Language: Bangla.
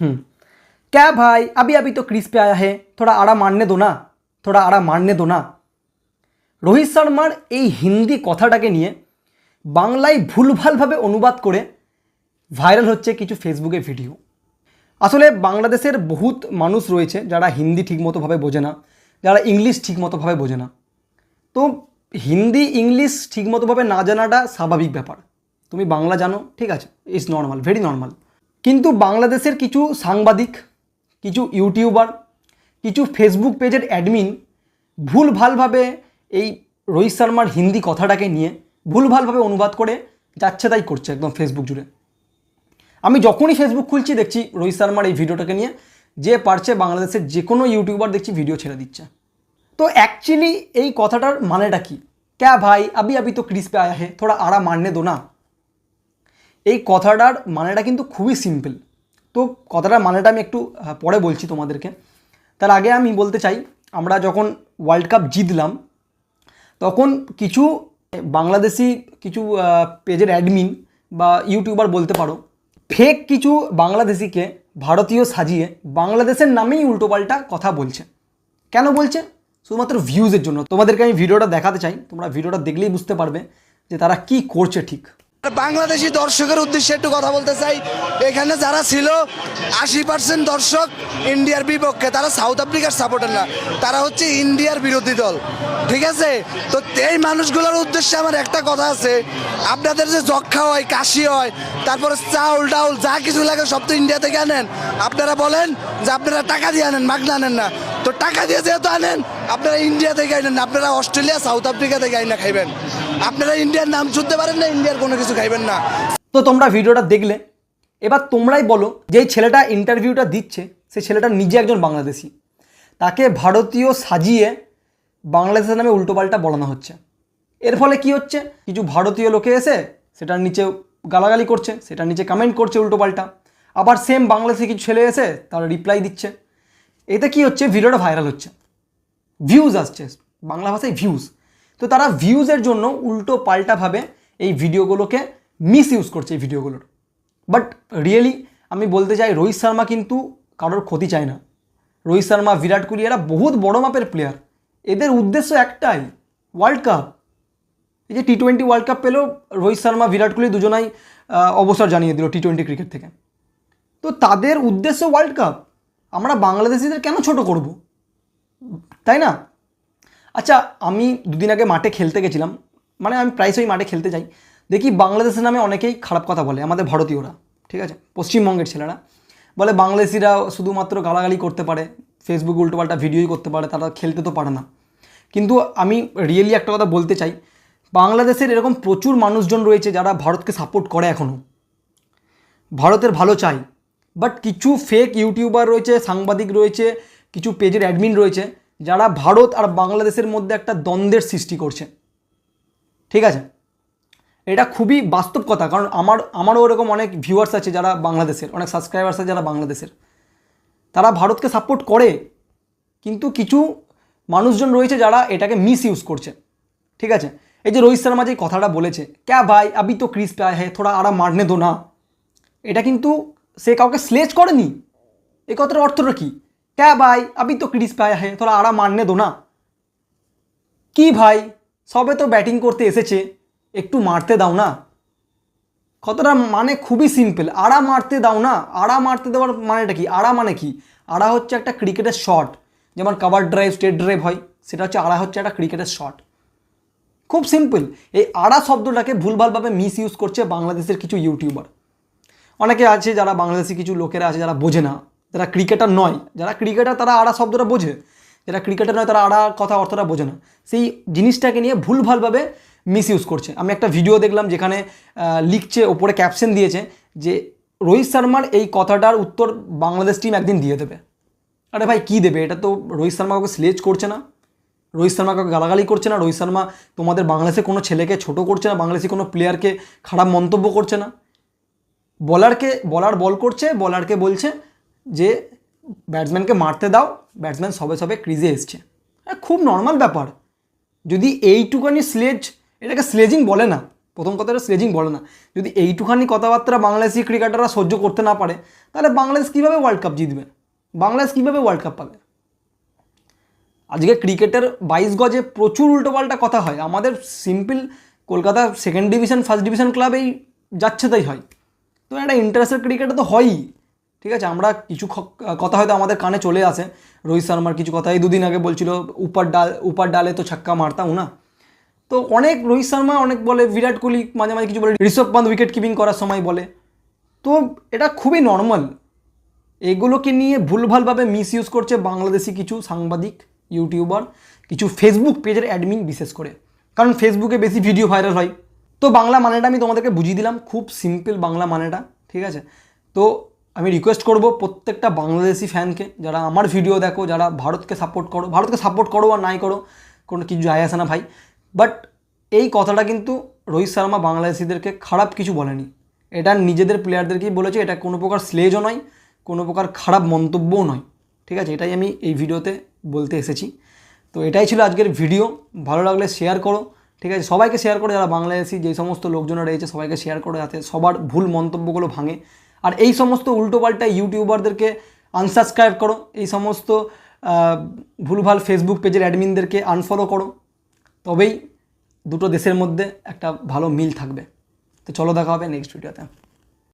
हम्म क्या भाई अभी अभी तो क्रीज पे आया है थोड़ा आड़ा मारने दो ना थोड़ा आड़ा मारने दो না রোহিত শর্মার এই হিন্দি কথাটাকে নিয়ে বাংলায় ভুলভালভাবে অনুবাদ করে ভাইরাল হচ্ছে কিছু ফেসবুকে ভিডিও আসলে বাংলাদেশের বহুত মানুষ রয়েছে যারা হিন্দি ঠিকমতোভাবে বোঝে না যারা ইংলিশ ঠিকমতোভাবে বোঝে না তো হিন্দি ইংলিশ ঠিকমতোভাবে না জানাটা স্বাভাবিক ব্যাপার তুমি বাংলা জানো ঠিক আছে ইটস নর্মাল ভেরি নর্মাল কিন্তু বাংলাদেশের কিছু সাংবাদিক, কিছু ইউটিউবার, কিছু ফেসবুক পেজের অ্যাডমিন ভুল ভালভাবে এই রোহিত শর্মার হিন্দি কথাটাকে নিয়ে ভুল ভালভাবে অনুবাদ করে যাচ্ছে তাই করছে একদম ফেসবুক জুড়ে। আমি যখনই ফেসবুক খুলছি দেখছি রোহিত শর্মার এই ভিডিওটাকে নিয়ে যে পারছে বাংলাদেশের যে কোনো ইউটিউবার দেখছি ভিডিও ছেড়ে দিচ্ছে। তো অ্যাকচুয়ালি এই কথাটার মানেটা কি? ক্যা ভাই, আবি আবি তো ক্রিস পে আয়া হে, থোড়া আড়া মারনে দো না। এই কথাটার মানেটা কিন্তু খুবই সিম্পল তো কথাটার মানেটা আমি একটু পরে বলছি তোমাদেরকে। তার আগে আমি বলতে চাই, আমরা যখন ওয়ার্ল্ড কাপ জিতলাম, তখন কিছু বাংলাদেশি, কিছু পেজের অ্যাডমিন বা ইউটিউবার বলতে পারো ফেক কিছু বাংলাদেশিকে, ভারতীয় সাজিয়ে বাংলাদেশের নামেই উল্টোপাল্টা কথা বলছে। কেন বলছে? শুধুমাত্র ভিউজের জন্য। তোমাদেরকে আমি ভিডিওটা দেখাতে চাই, তোমরা ভিডিওটা দেখলেই বুঝতে পারবে যে তারা কি করছে ঠিক। বাংলাদেশি দর্শকের উদ্দেশ্যে একটু কথা বলতে চাই। এখানে যারা ছিল, আশি পার্সেন্ট দর্শক ইন্ডিয়ার বিপক্ষে, তারা সাউথ আফ্রিকার সাপোর্টার না। তারা হচ্ছে ইন্ডিয়ার বিরোধী দল। ঠিক আছে? তো এই মানুষগুলোর উদ্দেশ্যে আমার একটা কথা আছে। আপনাদের যে যক্ষা হয়, কাশি হয়, তারপরে চাউল ডাউল, যা কিছু লাগে সব তো ইন্ডিয়া থেকে আনেন। আপনারা বলেন যে আপনারা টাকা দিয়ে আনেন, মাগনা আনেন না। তো টাকা দিয়ে যেহেতু আনেন, আপনারা ইন্ডিয়া থেকে আনেন না, আপনারা অস্ট্রেলিয়া, সাউথ আফ্রিকা থেকে আইনা খাইবেন। আপনারা ইন্ডিয়ার নাম শুনতে পারেন না, ইন্ডিয়ার কোনো কিছু খাইবেন না। তো তোমরা ভিডিওটা দেখলে, এবার তোমরাই বলো যে ছেলেটা ইন্টারভিউটা দিচ্ছে, সে ছেলেটা নিজে একজন বাংলাদেশি। তাকে ভারতীয় সাজিয়ে বাংলাদেশের নামে উল্টোপাল্টা বলানো হচ্ছে। এর ফলে কি হচ্ছে? কিছু ভারতীয় লোকে এসে সেটার নিচে গালাগালি করছে, সেটার নিচে কমেন্ট করছে উল্টোপাল্টা। আবার সেম বাংলাদেশি কিছু ছেলে এসে তারা রিপ্লাই দিচ্ছে। এতে কি হচ্ছে? ভিডিওটা ভাইরাল হচ্ছে। ভিউজ আসছে। বাংলা ভাষায় ভিউজ তো তারা ভিউজের জন্য উল্টো পাল্টাভাবে এই ভিডিওগুলোকে মিস ইউজ করছে, এই ভিডিওগুলোর। বাট রিয়েলি আমি বলতে চাই, রোহিত শর্মা কিন্তু কারোর ক্ষতি চায় না। রোহিত শর্মা, বিরাট কোহলি, এরা বহুত বড় মাপের প্লেয়ার এদের উদ্দেশ্য একটাই ওয়ার্ল্ড কাপ এই যে টি টোয়েন্টি ওয়ার্ল্ড কাপ পেলেও রোহিত শর্মা, বিরাট কোহলি দুজনাই অবসর জানিয়ে দিল টি টোয়েন্টি ক্রিকেট থেকে। তো তাদের উদ্দেশ্য ওয়ার্ল্ড কাপ আমরা বাংলাদেশিদের কেন ছোট করব? তাই না? আচ্ছা আমি দুদিন আগে মাঠে খেলতে গেছিলাম। মানে আমি প্রায়শই মাঠে খেলতে যাই। দেখি বাংলাদেশের নামে অনেকেই খারাপ কথা বলে, আমাদের ভারতীয়রা, ঠিক আছে? পশ্চিমবঙ্গের ছেলেরা। বলে বাংলাদেশিরা শুধুমাত্র গালাগালি করতে পারে ফেসবুক উল্টোপাল্টা ভিডিওই করতে পারে, তারা খেলতে তো পারে না। কিন্তু আমি রিয়েলি একটা কথা বলতে চাই, বাংলাদেশের এরকম প্রচুর মানুষজন রয়েছে যারা ভারতকে সাপোর্ট করে এখনও ভারতের ভালো চাই বাট কিছু ফেক ইউটিউবার রয়েছে, সাংবাদিক রয়েছে, কিছু পেজের অ্যাডমিন রয়েছে যারা ভারত আর বাংলাদেশের মধ্যে একটা দ্বন্দ্বের সৃষ্টি করছে। ঠিক আছে? এটা খুবই বাস্তব কথা, কারণ আমার, আমারও ওরকম অনেক ভিউয়ার্স আছে যারা বাংলাদেশের, অনেক সাবস্ক্রাইবার্স আছে যারা বাংলাদেশের। তারা ভারতকে সাপোর্ট করে, কিন্তু কিছু মানুষজন রয়েছে যারা এটাকে মিস ইউজ করছে। ঠিক আছে? এই যে রোহিত শর্মা যে কথাটা বলেছে, ক্যা ভাই, আবি তো ক্রিস পে আয়া হ্যাঁ থোড়া আরা মারনে দো না। এটা কিন্তু সে কাউকে স্লেজ করেনি। এই কথাটার অর্থটা কি? ক্যা ভাই? আবি তো ক্রিস পে আয়া হ্যাঁ থোড়া আরা মারনে দো না কি ভাই সবে তো ব্যাটিং করতে এসেছে একটু মারতে দাও না কতটা মানে খুবই সিম্পল আড়া মারতে দাও না আড়া মারতে দেওয়ার মানেটা কি আড়া মানে কি আড়া হচ্ছে একটা ক্রিকেটের শট যেমন কাভার ড্রাইভ স্টেট ড্রাইভ হয় সেটা হচ্ছে আড়া হচ্ছে একটা ক্রিকেটের শট খুব সিম্পল এই আড়া শব্দটাকে ভুলভালভাবে মিস ইউজ করছে বাংলাদেশের কিছু ইউটিউবার অনেকে আছে যারা বাংলাদেশি কিছু লোকেরা আছে যারা বোঝে না। যারা ক্রিকেটার নয়, যারা ক্রিকেটার তারা আড়া শব্দটা বোঝে, যারা ক্রিকেটার নয় তারা আড়া কথা অর্থটা বোঝে না। সেই জিনিসটাকে নিয়ে ভুলভালভাবে মিস ইউজ করছে। আমি একটা ভিডিও দেখলাম যেখানে লিখছে, ওপরে ক্যাপশন দিয়েছে যে, রোহিত শর্মার এই কথাটার উত্তর বাংলাদেশ টিম একদিন দিয়ে দেবে। আরে ভাই, কী দেবে? এটা তো রোহিত শর্মা কাউকে স্লেজ করছে না। রোহিত শর্মা কাউকে গালাগালি করছে না। রোহিত শর্মা তোমাদের বাংলাদেশে কোনো ছেলেকে ছোট করছে না, বাংলাদেশি কোনো প্লেয়ারকে খারাপ মন্তব্য করছে না। বলারকে, বলার বল করছে, বলারকে বলছে যে ব্যাটসম্যানকে মারতে দাও, ব্যাটসম্যান সবে সবে ক্রিজে এসছে। হ্যাঁ খুব নর্মাল ব্যাপার। যদি এইটুকানি স্লেজ এটাকে স্লেজিং বলে না। প্রথম কথাটা স্লেজিং বলে না। যদি এইটুখানি কথাবার্তা বাংলাদেশি ক্রিকেটাররা সহ্য করতে না পারে, তাহলে বাংলাদেশ কীভাবে ওয়ার্ল্ড কাপ জিতবে? বাংলাদেশ কীভাবে ওয়ার্ল্ড কাপ পাবে? আজকে ক্রিকেটের বাইশ গজে প্রচুর উল্টোপাল্টা কথা হয়। আমাদের simple Kolkata second division first division ক্লাবেই যাচ্ছে তাই হয়। তো একটা ইন্টারেস্টেড ক্রিকেটে তো হয়ই। ঠিক আছে? আমরা কিছু কথা হয়তো আমাদের কানে চলে আসে। রোহিত শর্মার কিছু কথা। এই দুদিন আগে বলছিল, উপার ডাল, উপার ডালে তো ছক্কা মারতাম না। তো অনেক রোহিত শর্মা, অনেক বলে, বিরাট কোহলি মাঝে মাঝে কিছু বলে, ঋষভ পান্ত উইকেট কিপিং করার সময় বলে। তো এটা খুবই নর্মাল এগুলোকে নিয়ে ভুলভালভাবে মিস ইউজ করছে বাংলাদেশি কিছু সাংবাদিক ইউটিউবার কিছু ফেসবুক পেজের অ্যাডমিন বিশেষ করে। কারণ ফেসবুকে বেশি ভিডিও ভাইরাল হয়। তো বাংলা মানেটা আমি তোমাদেরকে বুঝিয়ে দিলাম। খুব সিম্পল বাংলা মানেটা, ঠিক আছে? তো আমি রিকোয়েস্ট করব প্রত্যেকটা বাংলাদেশি ফ্যানকে যারা আমার ভিডিও দেখো, যারা ভারতকে সাপোর্ট করো। ভারতকে সাপোর্ট করো আর নাই করো, কোনো কিছু যায় আসে না ভাই। বাট এই কথাটা কিন্তু রোহিত শর্মা বাংলাদেশিদেরকে খারাপ কিছু বলেনি। এটা নিজেদের প্লেয়ারদেরকেই বলেছে, এটা কোনো প্রকার স্লেজও নয়, কোনো প্রকার খারাপ মন্তব্যও নয়। ঠিক আছে? এটাই আমি এই ভিডিওতে বলতে এসেছি। তো এটাই ছিল আজকের ভিডিও ভালো লাগলে শেয়ার করো। ঠিক আছে? সবাইকে শেয়ার করো, যারা বাংলাদেশি যে সমস্ত লোকজনরা রয়েছে, সবাইকে শেয়ার করো যাতে সবার ভুল মন্তব্যগুলো ভাঙে। আর এই সমস্ত উল্টোপাল্টা ইউটিউবারদেরকে আনসাবস্ক্রাইব করো, এই সমস্ত ভুলভাল ফেসবুক পেজের অ্যাডমিনদেরকে আনফলো করো। তবেই দুটো দেশের মধ্যে একটা ভালো মিল থাকবে। তো চলো দেখা হবে নেক্সট ভিডিওতে